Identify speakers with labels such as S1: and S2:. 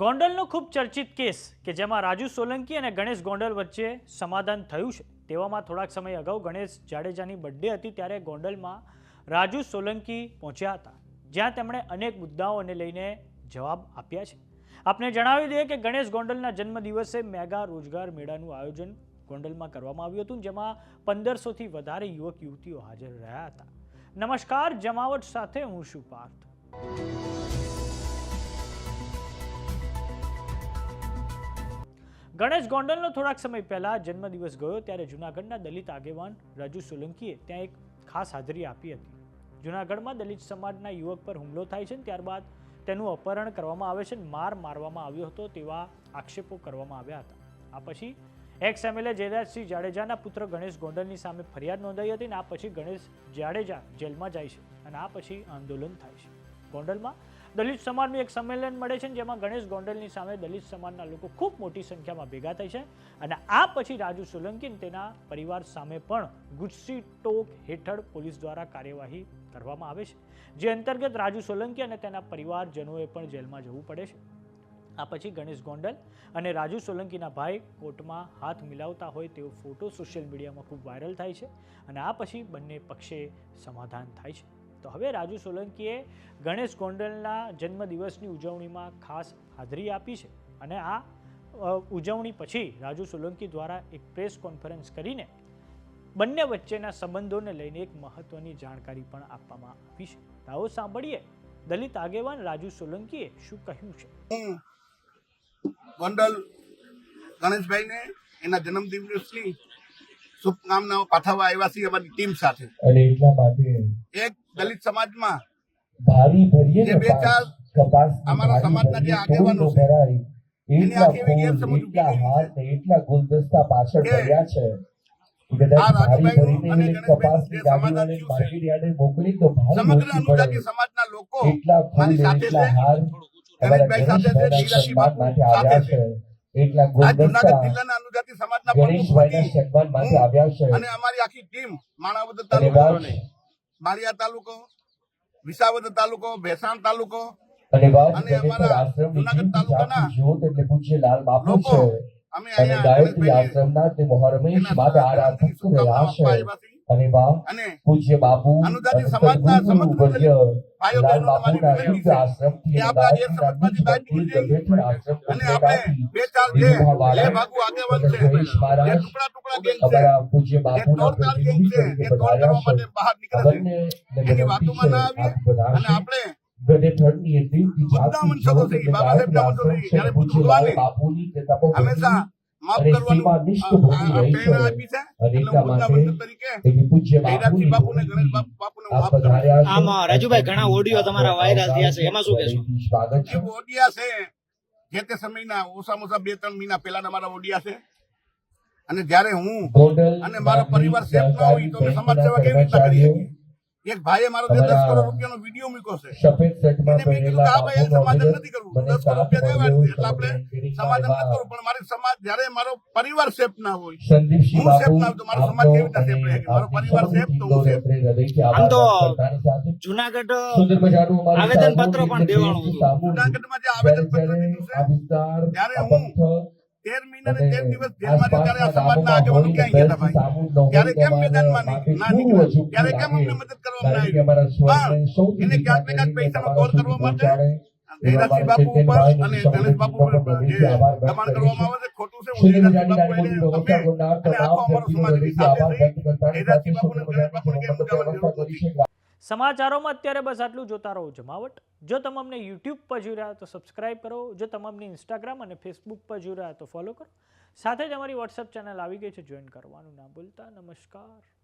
S1: ગોંડલનો ખૂબ ચર્ચિત કેસ કે જેમાં રાજુ સોલંકી અને ગણેશ ગોંડલ વચ્ચે સમાધાન થયું છે. તેવામાં થોડાક સમય અગાઉ ગણેશ જાડેજાની બર્થડે હતી ત્યારે ગોંડલમાં રાજુ સોલંકી પહોંચ્યા હતા. જ્યાં તેમણે અનેક મુદ્દાઓને લઈને જવાબ આપ્યા છે. આપને જણાવી દઈએ કે ગણેશ ગોંડલના જન્મદિવસે મેગા રોજગાર મેળાનું આયોજન ગોંડલમાં કરવામાં આવ્યું હતું, જેમાં પંદરસોથી વધારે યુવક યુવતીઓ હાજર રહ્યા હતા. નમસ્કાર, જમાવટ સાથે હું શું પાર્થ. ગણેશ ગોંડલનો થોડાક સમય પહેલા જન્મદિવસ ગયો ત્યારે જૂનાગઢના દલિત આગેવાન રાજુ સોલંકીએ ત્યાં એક ખાસ હાજરી આપી હતી. જૂનાગઢમાં દલિત સમાજના યુવક પર હુમલો થાય છે ત્યારબાદ તેનું અપહરણ કરવામાં આવે છે માર મારવામાં આવ્યો હતો તેવા આક્ષેપો કરવામાં આવ્યા હતા. આ પછી એક્સ એમએલએ જયરાજસિંહ જાડેજાના પુત્ર ગણેશ ગોંડલની સામે ફરિયાદ નોંધાઈ હતી અને આ પછી ગણેશ જાડેજા જેલમાં જાય છે અને આ પછી આંદોલન થાય છે. ગોંડલમાં દલિત સમાજનું એક સંમેલન મળે છે જેમાં ગણેશ ગોંડલની સામે દલિત સમાજના લોકો ખૂબ મોટી સંખ્યામાં ભેગા થાય છે અને આ પછી રાજુ સોલંકી તેના પરિવાર સામે પણ ગુજસી ટોક હેઠળ પોલીસ દ્વારા કાર્યવાહી કરવામાં આવે છે. જે અંતર્ગત રાજુ સોલંકી અને તેના પરિવારજનોએ પણ જેલમાં જવું પડે છે. આ પછી ગણેશ ગોંડલ અને રાજુ સોલંકીના ભાઈ કોર્ટમાં હાથ મિલાવતા હોય તેવો ફોટો સોશિયલ મીડિયામાં ખૂબ વાયરલ થાય છે અને આ પછી બંને પક્ષે સમાધાન થાય છે. તો હવે રાજુ સોલંકીએ ગણેશ ગોંડલના જન્મદિવસની ઉજવણીમાં ખાસ હાજરી આપી છે અને આ ઉજવણી પછી રાજુ સોલંકી દ્વારા એક પ્રેસ કોન્ફરન્સ કરીને બંને વચ્ચેના સંબંધોને લઈને એક મહત્વની જાણકારી પણ આપવામાં આવી છે. આવો સાંભળીએ. દલિત આગેવાન રાજુ સોલંકીએ શું કહ્યું છે?
S2: ગોંડલ ગણેશભાઈને એના જન્મદિવસની શુભકામનાઓ પાઠવવા આવ્યા છીએ અમારી ટીમ સાથે.
S3: અને એટલા માટે
S2: એક દલિત સમાજમાં
S3: ભારી ભરીએ
S2: બે ચાર
S3: કપાસ
S2: અમારા સમાજના જે આગેવાનો છે,
S3: એટલા ફૂલ એટલા
S2: ઊભી
S3: એટલા ગુલદસ્તા પાછળ પડ્યા છે કદાચ ભારી ભરીને કપાસની
S2: છે,
S3: માર્કેટ યાર્ડે મોકલી તો ભારી મોટી પડે.
S2: સમાજના લોકો
S3: એટલા ફૂલ
S2: સાથે
S3: એટલા. હાર
S2: છે,
S3: ગણેશભાઈના સન્માન માટે આવ્યા
S2: છે.
S3: એટલા
S2: આ જુનાગઢ જિલ્લાના અનુજાતિ સમાજના
S3: ગણેશભાઈના સન્માન માટે આવ્યા છે.
S2: અને અમારી આખી ટીમ માણાવદર તાલુકો માળિયા તાલુકો વિસાવદર તાલુકો ભેસાણ તાલુકો
S3: અને વાત
S2: અને
S3: ગણેશ
S2: અમારા
S3: આશ્રમની
S2: તાલુકાના
S3: એટલે પૂજ્ય લાલ બાપુ છે.
S2: અમે અહીંયા
S3: આશ્રમના તે મોહરમેશ
S2: એના
S3: આરાધક
S2: શુભકામનાઓ
S3: અને બા પૂજ્ય બાપુ
S2: સમાજના સમગ્ર
S3: લાલ બાપુના આશ્રમથી
S2: આપણા જે
S3: ગાયત્રીના
S2: સમાજમાંથી
S3: બીજ
S2: બાદ
S3: મંદિર
S2: નીકળી
S3: ગઢેશ્વર આશ્રમ
S2: અને
S3: કોટડા
S2: આપણે
S3: આપી
S2: બે ચાર જે
S3: વિભા વાળા
S2: બે ભાગુ આગેવાન છે.
S3: જગદીશ
S2: જે
S3: મહારાજ
S2: ટુકડા ટુકડા ગેંગ છે.
S3: અમારા પૂજ્ય બાપુના
S2: તોડ તાર ગેંગ
S3: પ્રતિનિધિ તરીકે
S2: એ તોડ કરવા
S3: પધાર્યા છે.
S2: માટે બહાર નીકળે
S3: આ
S2: છે.
S3: બંને
S2: એની
S3: વિનંતી
S2: વાતોમાં ના
S3: છે
S2: આવીએ
S3: આપ
S2: અને
S3: પધારશો
S2: આપણે
S3: ગઢેથડની એ જાતિ
S2: વંશજો
S3: જ્યોત
S2: છે,
S3: એટલે
S2: બાબા સાહેબના
S3: ગાયત્રી
S2: વંશજો છે.
S3: આશ્રમ છે પૂજ્ય લાલ બાપુની તે તપોભૂમિ
S2: હંમેશા માફ
S3: અને
S2: કરવાનું
S3: સીમા
S2: આ-
S3: નિષ્ઠ ભૂમિ રહી છે.
S2: કરું.
S4: આમાં રાજુભાઈ ઘણા ઓડિયો તમારા વાયરલ થયા છે. એમાં શું કહેશો?
S2: જે ઓડિયા છે જે તે સમયના ઓછામાં ઓછા બે ત્રણ મહિના પહેલાના મારા ઓડિયા છે. અને જ્યારે હું અને મારો પરિવાર સેફ ના હોય તો સમાજ સેવા કેવી રીતના કરીએ એક ભાઈએ મારો જે દસ કરોડ રૂપિયાનો વીડિયો મૂક્યો છે.
S3: સફેદ
S2: એને મેં કીધું કે આ ભાઈ સમાધાન નથી કરવું. દસ કરોડ રૂપિયા દેવા એટલે આપણે સમાધાન નથી કરવું. પણ મારી સમાજ જ્યારે મારો પરિવાર સેફ ના હોય હું સેફ ના હોય તો મારો સમાજ કેવી રીતે સેફ રહે? મારો પરિવાર સેફ તો હું સેફ.
S4: આમ તો જુનાગઢ આવેદન
S3: સામૂહિક
S4: પણ દેવાનું હતું.
S2: જે આવેદન પત્ર દીધું છે ત્યારે હું તેર મહિના ને તેર દિવસ જેલમાં ત્યારે આ સમાજના આગેવાનો ક્યાં ગયા હતા ભાઈ? ત્યારે કેમ મેદાનમાં ના
S3: માટે
S2: ત્યારે કેમ અમને મદદ કરવામાં આવી?
S3: સૌથી
S2: એને ક્યાંક ને ક્યાંક પૈસાનો દોર કરવા માટે
S3: અમારા
S2: બાપુ ઉપર અને ગણેશ બાપુ ઉપર જે દબાણ કરવામાં આવે છે ખોટું છે હું
S3: સુંદર
S2: બાપુ એને તમે અને આખો અમારો સમાજ સાથે
S3: સાથે
S2: જયરાજસિંહ બાપુને
S3: સુંદર
S2: ગણેશ બાપુને કેમ જવાની
S3: કરી છે.
S1: સમાચારોમાં અત્યારે બસ આટલું જોતા રહો જમાવટ. જો તમે યુટ્યુબ પર જોઈ રહ્યા તો સબસ્ક્રાઇબ કરો. જો તમે ઇન્સ્ટાગ્રામ અને ફેસબુક પર જોઈ રહ્યા તો ફોલો કરો. સાથે જ અમારી વોટ્સઅપ ચેનલ આવી ગઈ છે. જોઈન કરવાનું ના ભૂલતા. નમસ્કાર.